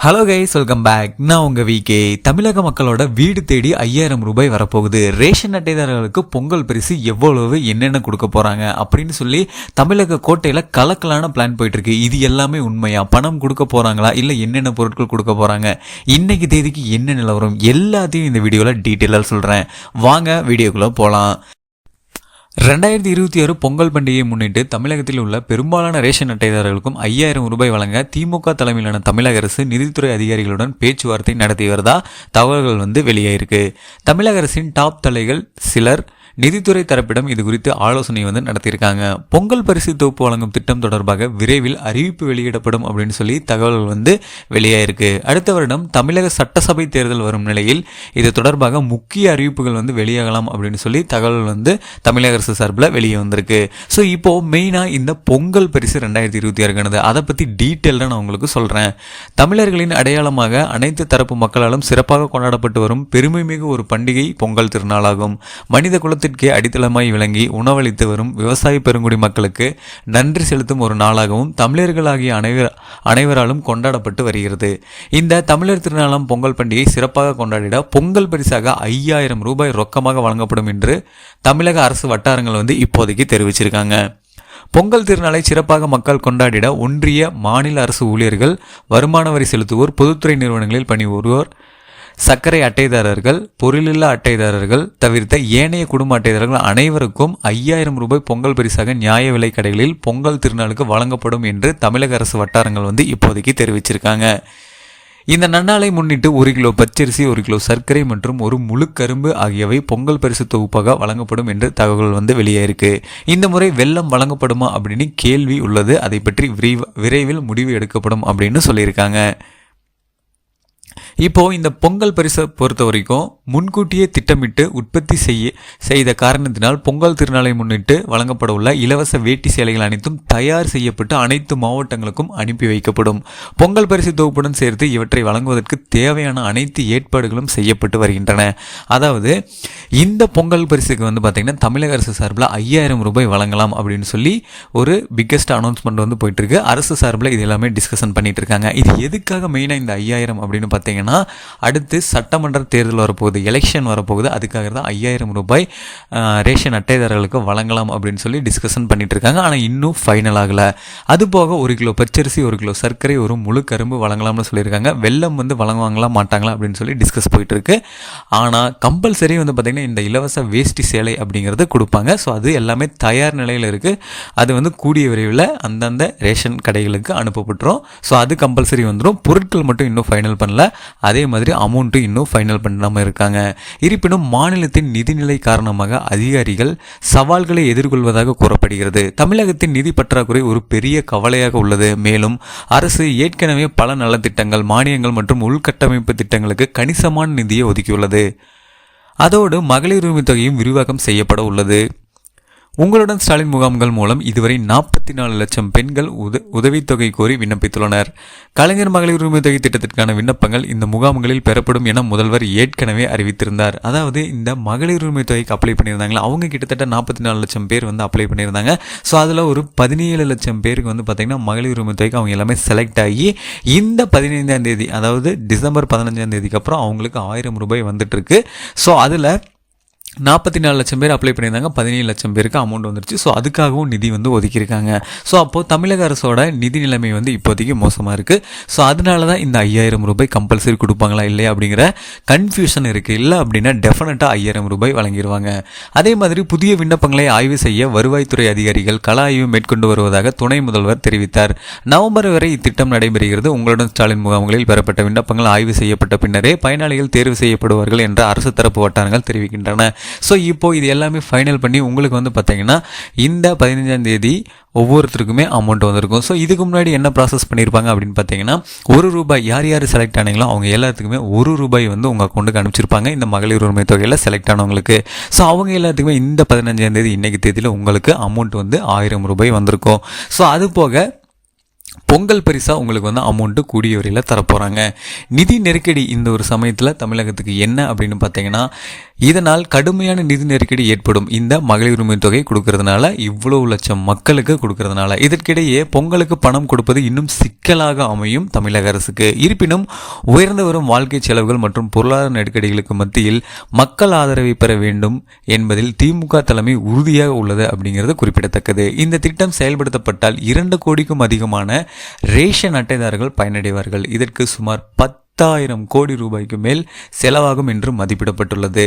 Hello guys welcome back நான் உங்கள் VK தமிழக மக்களோட வீடு தேடி ஐயாயிரம் ரூபாய் வரப்போகுது. ரேஷன் அட்டைதாரர்களுக்கு பொங்கல் பரிசு எவ்வளவு என்னென்ன கொடுக்க போகிறாங்க அப்படின்னு சொல்லி தமிழக கோட்டையில் கலக்கலான பிளான் போயிட்டுருக்கு. இது எல்லாமே உண்மையா? பணம் கொடுக்க போகிறாங்களா இல்லை என்னென்ன பொருட்கள் கொடுக்க போகிறாங்க இன்னைக்கு தேதிக்கு என்ன நிலவரம்? எல்லாத்தையும் இந்த வீடியோவில் டீட்டெயிலாக சொல்கிறேன் வாங்க வீடியோக்குள்ளே போகலாம் ரெண்டாயிரத்தி இருபத்தி ஆறு பொங்கல் பண்டிகையை முன்னிட்டு தமிழகத்தில் உள்ள பெரும்பாலான ரேஷன் அட்டைதாரர்களுக்கும் ஐயாயிரம் ரூபாய் வழங்க திமுக தலைமையிலான தமிழக அரசு நிதித்துறை அதிகாரிகளுடன் பேச்சுவார்த்தை நடத்தி வருதா தகவல்கள் வந்து வெளியாயிருக்கு. தமிழக அரசின் டாப் தலைகள் சிலர் நிதித்துறை தரப்பிடம் இது குறித்து ஆலோசனை வந்து நடத்தியிருக்காங்க. பொங்கல் பரிசு தொகுப்பு வழங்கும் திட்டம் தொடர்பாக விரைவில் அறிவிப்பு வெளியிடப்படும் அப்படின்னு சொல்லி தகவல்கள் வந்து வெளியாயிருக்கு. அடுத்த வருடம் தமிழக சட்டசபை தேர்தல் வரும் நிலையில் இது தொடர்பாக முக்கிய அறிவிப்புகள் வந்து வெளியாகலாம் அப்படின்னு சொல்லி தகவல் வந்து தமிழக அரசு சார்பில் வெளியே வந்திருக்கு. ஸோ இப்போ மெயினாக இந்த பொங்கல் பரிசு ரெண்டாயிரத்தி இருபத்தி ஆறுக்கானது அதை பற்றி டீட்டெயிலாக நான் உங்களுக்கு சொல்கிறேன் தமிழர்களின் அடையாளமாக அனைத்து தரப்பு மக்களாலும் சிறப்பாக கொண்டாடப்பட்டு வரும் பெருமைமிகு ஒரு பண்டிகை பொங்கல் திருநாளாகும். மனித தேசத்திற்கே அடித்தளமாய் விளங்கி உணவளித்து வரும் விவசாய பெருங்குடி மக்களுக்கு நன்றி செலுத்தும் ஒரு நாளாகவும் தமிழர்களாகிய அனைவர் அனைவராலும் கொண்டாடப்பட்டு வருகிறது. இந்த தமிழர் திருநாளாம் பொங்கல் பண்டிகை சிறப்பாக கொண்டாடிட பொங்கல் பரிசாக ஐயாயிரம் ரூபாய் ரொக்கமாக வழங்கப்படும் என்று தமிழக அரசு வட்டாரங்கள் வந்து இப்போதைக்கு தெரிவிச்சிருக்காங்க. பொங்கல் திருநாளை சிறப்பாக மக்கள் கொண்டாடிட ஒன்றிய மாநில அரசு ஊழியர்கள் வருமான வரி செலுத்துவோர் பொதுத்துறை நிறுவனங்களில் பணிபுரிவோர் சர்க்கரை அட்டைதாரர்கள் பொருளில்லா அட்டைதாரர்கள் தவிர்த்த ஏனைய குடும்ப அட்டைதாரர்கள் அனைவருக்கும் ஐயாயிரம் ரூபாய் பொங்கல் பரிசாக நியாய விலை கடைகளில் பொங்கல் திருநாளுக்கு வழங்கப்படும் என்று தமிழக அரசு வட்டாரங்கள் வந்து இப்போதைக்கு தெரிவிச்சிருக்காங்க. இந்த நன்னாளை முன்னிட்டு ஒரு கிலோ பச்சரிசி ஒரு கிலோ சர்க்கரை மற்றும் ஒரு முழு கரும்பு ஆகியவை பொங்கல் பரிசு தொகுப்பாக வழங்கப்படும் என்று தகவல் வந்து வெளியாயிருக்கு. இந்த முறை வெள்ளம் வழங்கப்படுமா அப்படின்னு கேள்வி உள்ளது. அதை பற்றி விரைவில் முடிவு எடுக்கப்படும் அப்படின்னு சொல்லியிருக்காங்க. இப்போ இந்த பொங்கல் பரிசை பொறுத்த வரைக்கும் முன்கூட்டியே திட்டமிட்டு உற்பத்தி செய்ய செய்த காரணத்தினால் பொங்கல் திருநாளை முன்னிட்டு வழங்கப்பட உள்ள இலவச வேட்டி சேலைகள் அனைத்தும் தயார் செய்யப்பட்டு அனைத்து மாவட்டங்களுக்கும் அனுப்பி வைக்கப்படும். பொங்கல் பரிசு தொகுப்புடன் சேர்த்து இவற்றை வழங்குவதற்கு தேவையான அனைத்து ஏற்பாடுகளும் செய்யப்பட்டு வருகின்றன. அதாவது இந்த பொங்கல் பரிசுக்கு வந்து பார்த்திங்கன்னா தமிழக அரசு சார்பில் ஐயாயிரம் ரூபாய் வழங்கலாம் அப்படின்னு சொல்லி ஒரு பிக்கெஸ்ட் அனௌன்ஸ்மெண்ட் வந்து போயிட்டு இருக்கு. அரசு சார்பில் இது எல்லாமே டிஸ்கஷன் பண்ணிட்டு இருக்காங்க. இது எதுக்காக மெயினாக இந்த ஐயாயிரம் அப்படின்னு பார்த்தீங்கன்னா அடுத்து சட்டமன்ற தேர்தல் வரப்போகுது எலெக்ஷன் வரப்போகுது அதுக்காக தான் ஐயாயிரம் ரூபாய் ரேஷன் அட்டைதாரர்களுக்கு வழங்கலாம் அப்படின்னு சொல்லி டிஸ்கஷன் பண்ணிட்டு இருக்காங்க ஆனால் இன்னும் ஃபைனல் ஆகலை. அது போக ஒரு கிலோ பச்சரிசி ஒரு கிலோ சர்க்கரை ஒரு முழு கரும்பு வழங்கலாம்னு சொல்லியிருக்காங்க. வெள்ளம் வந்து வழங்குவாங்களா மாட்டாங்களா அப்படின்னு சொல்லி டிஸ்கஸ் போயிட்டு இருக்கு ஆனால் கம்பல்சரி வந்து பார்த்திங்கன்னா இந்த இலவச வேஷ்டி சேலை அப்படிங்கிறது கொடுப்பாங்க. ஸோ அது எல்லாமே தயார் நிலையில் இருக்குது அது வந்து கூடிய விரைவில் அந்தந்த ரேஷன் கடைகளுக்கு அனுப்பப்பட்டுரும். ஸோ அது கம்பல்சரி வந்துடும் பொருட்கள் மட்டும் இன்னும் ஃபைனல் பண்ணல. அதே மாதிரி அமௌண்ட்டும் இன்னும் ஃபைனல் பண்ணாமல் இருக்காங்க. இருப்பினும் மாநிலத்தின் நிதிநிலை காரணமாக அதிகாரிகள் சவால்களை எதிர்கொள்வதாக கூறப்படுகிறது. தமிழகத்தின் நிதி பற்றாக்குறை ஒரு பெரிய கவலையாக உள்ளது. மேலும் அரசு ஏற்கனவே பல நலத்திட்டங்கள் மானியங்கள் மற்றும் உள்கட்டமைப்பு திட்டங்களுக்கு கணிசமான நிதியை ஒதுக்கியுள்ளது. அதோடு மகளிர் உரிமை தொகையும் விரிவாக்கம் செய்யப்பட உள்ளது. உங்களுடன் ஸ்டாலின் முகாம்கள் மூலம் இதுவரை நாற்பத்தி நாலு லட்சம் பெண்கள் உத உதவித்தொகை கோரி விண்ணப்பித்துள்ளனர். கலைஞர் மகளிர் உரிமை தொகை திட்டத்திற்கான விண்ணப்பங்கள் இந்த முகாம்களில் பெறப்படும் என முதல்வர் ஏற்கனவே அறிவித்திருந்தார். அதாவது இந்த மகளிர் உரிமை தொகைக்கு அப்ளை பண்ணியிருந்தாங்களா? அவங்க கிட்டத்தட்ட நாற்பத்தி நாலு லட்சம் பேர் வந்து அப்ளை பண்ணியிருந்தாங்க. ஸோ அதில் ஒரு பதினேழு லட்சம் பேருக்கு வந்து பார்த்திங்கன்னா மகளிர் உரிமை தொகைக்கு அவங்க எல்லாமே செலக்ட் ஆகி இந்த பதினைந்தாம் தேதி அதாவது டிசம்பர் பதினஞ்சாம் தேதிக்கு அப்புறம் அவங்களுக்கு ஆயிரம் ரூபாய் வந்துட்டு இருக்கு ஸோ அதில் நாற்பத்தி நாலு லட்சம் பேர் அப்ளை பண்ணியிருந்தாங்க. பதினேழு லட்சம் பேருக்கு அமௌண்ட் வந்துருச்சு. ஸோ அதுக்காகவும் நிதி வந்து ஒதுக்கியிருக்காங்க. ஸோ அப்போது தமிழக அரசோட நிதி நிலைமை வந்து இப்போதைக்கு மோசமாக இருக்குது ஸோ அதனால தான் இந்த ஐயாயிரம் ரூபாய் கம்பல்சரி கொடுப்பாங்களா இல்லையா அப்படிங்கிற கன்ஃபியூஷன் இருக்குது இல்லை அப்படின்னா டெஃபினட்டாக ஐயாயிரம் ரூபாய் வழங்கிடுவாங்க அதே மாதிரி புதிய விண்ணப்பங்களை ஆய்வு செய்ய வருவாய்த்துறை அதிகாரிகள் கள ஆய்வு மேற்கொண்டு வருவதாக துணை முதல்வர் தெரிவித்தார். நவம்பர் வரை இத்திட்டம் நடைபெறுகிறது. உங்களுடன் ஸ்டாலின் முகாம்களில் பெறப்பட்ட விண்ணப்பங்கள் ஆய்வு செய்யப்பட்ட பின்னரே பயனாளிகள் தேர்வு செய்யப்படுவார்கள் என்ற அரசு தரப்பு வட்டாரங்கள் தெரிவிக்கின்றன. ஸோ இப்போ இது எல்லாமே ஃபைனல் பண்ணி உங்களுக்கு வந்து பார்த்தீங்கன்னா இந்த பதினஞ்சாம் தேதி ஒவ்வொருத்தருக்குமே அமௌண்ட் வந்திருக்கும். ஸோ இதுக்கு முன்னாடி என்ன ப்ராசஸ் பண்ணியிருப்பாங்க அப்படின்னு பார்த்தீங்கன்னா ஒரு ரூபாய் யார் யார் செலக்ட் ஆனீங்களோ அவங்க எல்லாத்துக்குமே ஒரு ரூபாய் வந்து உங்கள் அக்கௌண்ட்டுக்கு அனுப்பிச்சிருப்பாங்க. இந்த மகளிர் உரிமை தொகையில் செலக்ட் ஆனவங்களுக்கு. ஸோ அவங்க எல்லாத்துக்குமே இந்த பதினஞ்சாம் தேதி இன்றைக்கு தேதியில் உங்களுக்கு அமௌண்ட் வந்து ஆயிரம் ரூபாய் வந்திருக்கும். ஸோ அது போக பொங்கல் பரிசாக உங்களுக்கு வந்து அமௌண்ட்டு கூடிய வரையில் தரப்போகிறாங்க நிதி நெருக்கடி இந்த ஒரு சமயத்தில் தமிழகத்துக்கு என்ன அப்படின்னு பார்த்தீங்கன்னா இதனால் கடுமையான நிதி நெருக்கடி ஏற்படும். இந்த மகளிர் உரிமை தொகை கொடுக்கறதுனால இவ்வளவு லட்சம் மக்களுக்கு கொடுக்கறதுனால. இதற்கிடையே பொங்கலுக்கு பணம் கொடுப்பது இன்னும் சிக்கலாக அமையும் தமிழக அரசுக்கு. இருப்பினும் உயர்ந்து வரும் வாழ்க்கை செலவுகள் மற்றும் பொருளாதார நெருக்கடிகளுக்கு மத்தியில் மக்கள் ஆதரவை பெற வேண்டும் என்பதில் திமுக தலைமை உறுதியாக உள்ளது அப்படிங்கிறது குறிப்பிடத்தக்கது. இந்த திட்டம் செயல்படுத்தப்பட்டால் இரண்டு கோடிக்கும் அதிகமான ரேஷன் அட்டைதாரர்கள் பயனடைவார்கள். இதற்கு சுமார் பத்தாயிரம் கோடி ரூபாய்க்கு மேல் செலவாகும் என்று மதிப்பிடப்பட்டுள்ளது.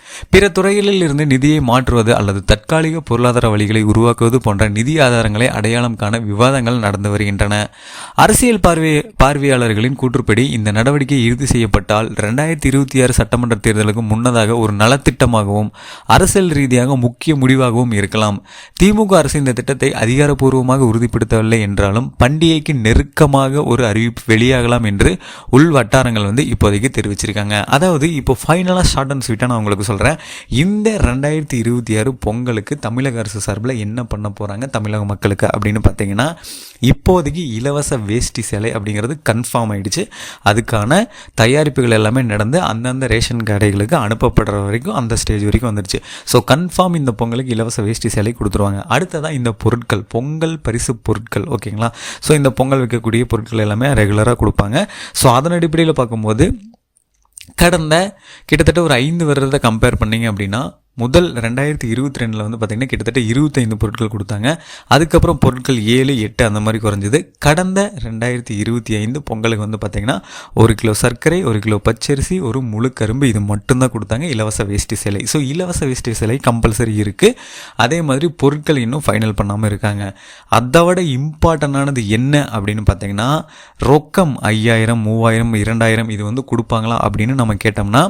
பிற துறைகளில் இருந்து நிதியை மாற்றுவது அல்லது தற்காலிக பொருளாதார வழிகளை உருவாக்குவது போன்ற நிதி ஆதாரங்களை அடையாளம் காண விவாதங்கள் நடந்து வருகின்றன. அரசியல் பார்வை பார்வையாளர்களின் கூற்றுப்படி இந்த நடவடிக்கை இறுதி செய்யப்பட்டால் ரெண்டாயிரத்தி இருபத்தி ஆறு சட்டமன்ற தேர்தலுக்கு முன்னதாக ஒரு நலத்திட்டமாகவும் அரசியல் ரீதியாக முக்கிய முடிவாகவும் இருக்கலாம். திமுக அரசு இந்த திட்டத்தை அதிகாரப்பூர்வமாக உறுதிப்படுத்தவில்லை என்றாலும் பண்டிகைக்கு நெருக்கமாக ஒரு அறிவிப்பு வெளியாகலாம் என்று உள் வட்டாரங்கள் வந்து இப்போதைக்கு தெரிவிச்சிருக்காங்க. அதாவது இப்போ ஃபைனலாக ஷார்ட் அண்ட் ஸ்வீட்டாக நான் உங்களுக்கு சொல்கிறேன் இந்த ரெண்டாயிரத்தி இருபத்தி ஆறு பொங்கலுக்கு தமிழக அரசு சார்பில் என்ன பண்ண போகிறாங்க தமிழக மக்களுக்கு? அப்படின்னு பார்த்தீங்கன்னா இப்போதைக்கு இலவச வேஷ்டி சேலை அப்படிங்கிறது கன்ஃபார்ம் ஆகிடுச்சு அதுக்கான தயாரிப்புகள் எல்லாமே நடந்து அந்தந்த ரேஷன் கடைகளுக்கு அனுப்பப்படுற வரைக்கும் அந்த ஸ்டேஜ் வரைக்கும் வந்துடுச்சு ஸோ கன்ஃபார்ம் இந்த பொங்கலுக்கு இலவச வேஷ்டி சேலை கொடுத்துருவாங்க. அடுத்ததான் இந்த பொருட்கள் பொங்கல் பரிசு பொருட்கள் ஓகேங்களா ஸோ இந்த பொங்கல் வைக்கக்கூடிய பொருட்கள் எல்லாமே ரெகுலராக கொடுப்பாங்க. ஸோ அதன் அடிப்படையில் பார்க்கும்போது கடந்த கிட்டத்தட்ட ஒரு ஐந்து வருடத்தை கம்பேர் பண்ணீங்க அப்படின்னா முதல் ரெண்டாயிரத்தி இருபத்தி ரெண்டில் வந்து பார்த்திங்கன்னா கிட்டத்தட்ட இருபத்தைந்து பொருட்கள் கொடுத்தாங்க. அதுக்கப்புறம் பொருட்கள் ஏழு எட்டு அந்த மாதிரி குறைஞ்சது. கடந்த ரெண்டாயிரத்தி இருபத்தி ஐந்து பொங்கலுக்கு வந்து பார்த்திங்கன்னா ஒரு கிலோ சர்க்கரை ஒரு கிலோ பச்சரிசி ஒரு முழு கரும்பு இது மட்டும்தான் கொடுத்தாங்க. இலவச வேஷ்டி சிலை. ஸோ இலவச வேஷ்டி சிலை கம்பல்சரி இருக்குது அதே மாதிரி பொருட்கள் இன்னும் ஃபைனல் பண்ணாமல் இருக்காங்க. அதை விட இம்பார்ட்டண்டானது என்ன அப்படின்னு பார்த்தீங்கன்னா ரொக்கம் ஐயாயிரம் மூவாயிரம் இரண்டாயிரம் இது வந்து கொடுப்பாங்களா அப்படின்னு நம்ம கேட்டோம்னா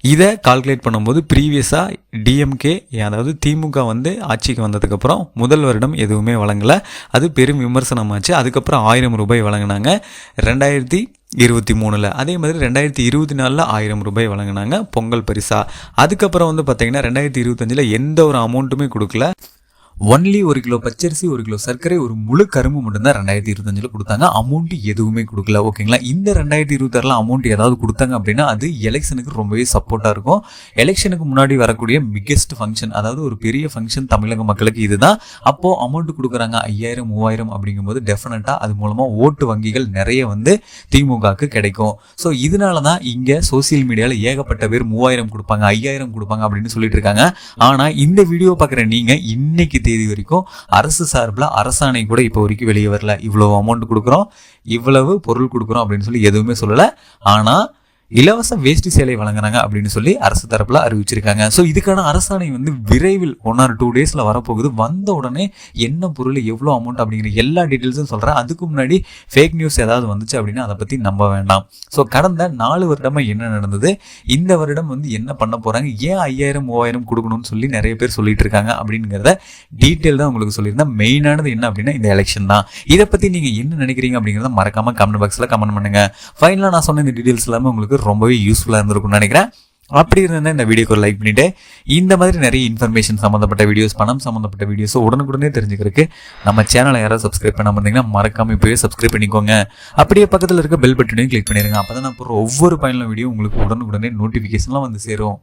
இதை கால்குலேட் பண்ணும்போது ப்ரீவியஸாக டிஎம்கே அதாவது திமுக வந்து ஆட்சிக்கு வந்ததுக்கப்புறம் முதல் வருடம் எதுவுமே வழங்கலை. அது பெரும் விமர்சனமாச்சு அதுக்கப்புறம் ஆயிரம் ரூபாய் வழங்கினாங்க. ரெண்டாயிரத்தி இருபத்தி மூணில். அதே மாதிரி ரெண்டாயிரத்தி இருபத்தி நாலில் ஆயிரம் ரூபாய் வழங்கினாங்க பொங்கல் பரிசா. அதுக்கப்புறம் வந்து பார்த்தீங்கன்னா ரெண்டாயிரத்தி இருபத்தஞ்சில் எந்த ஒரு அமௌண்ட்டுமே கொடுக்கல. ஒன்லி ஒரு கிலோ பச்சரிசி ஒரு கிலோ சர்க்கரை ஒரு முழு கரும்பு மட்டும்தான் ரெண்டாயிரத்தி இருபத்தஞ்சில் கொடுத்தாங்க. அமௌண்ட் எதுவுமே கொடுக்கல ஓகேங்களா இந்த ரெண்டாயிரத்தி இருபத்தாறில் அமௌண்ட் ஏதாவது கொடுத்தாங்க அப்படின்னா அது எலெக்ஷனுக்கு ரொம்பவே சப்போர்ட்டாக இருக்கும். எலெக்ஷனுக்கு முன்னாடி வரக்கூடிய பிக்கெஸ்ட் ஃபங்க்ஷன் அதாவது ஒரு பெரிய ஃபங்க்ஷன் தமிழக மக்களுக்கு இதுதான். அப்போது அமௌண்ட் கொடுக்குறாங்க ஐயாயிரம் மூவாயிரம் அப்படிங்கும்போது டெஃபினட்டாக அது மூலமாக ஓட்டு வங்கிகள் நிறைய வந்து திமுகவுக்கு கிடைக்கும். ஸோ இதனால தான் இங்கே சோசியல் மீடியாவில் ஏகப்பட்ட பேர் மூவாயிரம் கொடுப்பாங்க ஐயாயிரம் கொடுப்பாங்க அப்படின்னு சொல்லிட்டு இருக்காங்க. ஆனால் இந்த வீடியோ பார்க்குற நீங்கள் இன்னைக்கு தேதி வரைக்கும் அரசு சார்பில் அரசாணை கூட இப்போ வரைக்கும் வெளியே வரல. இவ்வளவு அமௌண்ட் கொடுக்குறோம் இவ்வளவு பொருள் கொடுக்குறோம் அப்படின்னு சொல்லி எதுவுமே சொல்லலை. ஆனால் இலவச வேஷ்டி சேலை வழங்குறாங்க அப்படின்னு சொல்லி அரசு தரப்புல அறிவிச்சிருக்காங்க. ஸோ இதுக்கான அரசாணை வந்து விரைவில் ஒன் ஆர் டூ டேஸ்ல வரப்போகுது. வந்த உடனே என்ன பொருள் எவ்வளோ அமௌண்ட் அப்படிங்கிற எல்லா டீட்டெயில்ஸும் சொல்றேன். அதுக்கு முன்னாடி ஃபேக் நியூஸ் ஏதாவது வந்துச்சு அப்படின்னா அதை பத்தி நம்ப வேண்டாம். ஸோ கடந்த நாலு வருடமா என்ன நடந்தது? இந்த வருடம் வந்து என்ன பண்ண போறாங்க? ஏன் ஐயாயிரம் மூவாயிரம் கொடுக்கணும்னு சொல்லி நிறைய பேர் சொல்லிட்டு இருக்காங்க அப்படிங்கிறத டீட்டெயில் தான் உங்களுக்கு சொல்லியிருந்தேன். மெயினானது என்ன அப்படின்னா இந்த எலெக்ஷன் தான். இதை பத்தி நீங்க என்ன நினைக்கிறீங்க அப்படிங்கிறத மறக்காம கமெண்ட் பாக்ஸ்ல கமெண்ட் பண்ணுங்க. ஃபைனலாக நான் சொன்ன இந்த டீட்டெயில்ஸ் எல்லாமே உங்களுக்கு ரொம்பவே யூஸ்ஃபுல்லாக இருந்திருக்கும்னு நினைக்கிறேன். அப்படி இருந்தால் இந்த வீடியோக்கு ஒரு லைக் பண்ணிட்டு இந்த மாதிரி நிறைய இன்ஃபர்மேஷன் சம்மந்தப்பட்ட வீடியோஸ் பணம் சம்மந்தப்பட்ட வீடியோஸ் உடனுக்குடனே தெரிஞ்சுக்கிறதுக்கு நம்ம சேனலை யாராவது சப்ஸ்கிரைப் பண்ணாமல் இருந்தீங்கன்னா மறக்காம போய் சப்ஸ்கிரைப் பண்ணிக்கோங்க. அப்படியே பக்கத்தில் இருக்க பெல் பட்டனையும் கிளிக் பண்ணிடுங்க அப்போ தான் நான் போகிற ஒவ்வொரு பயனுள்ள வீடியோ உங்களுக்கு உடனுக்குடனே நோட்டிஃபிகேஷன்லாம் வந்து சேரும்.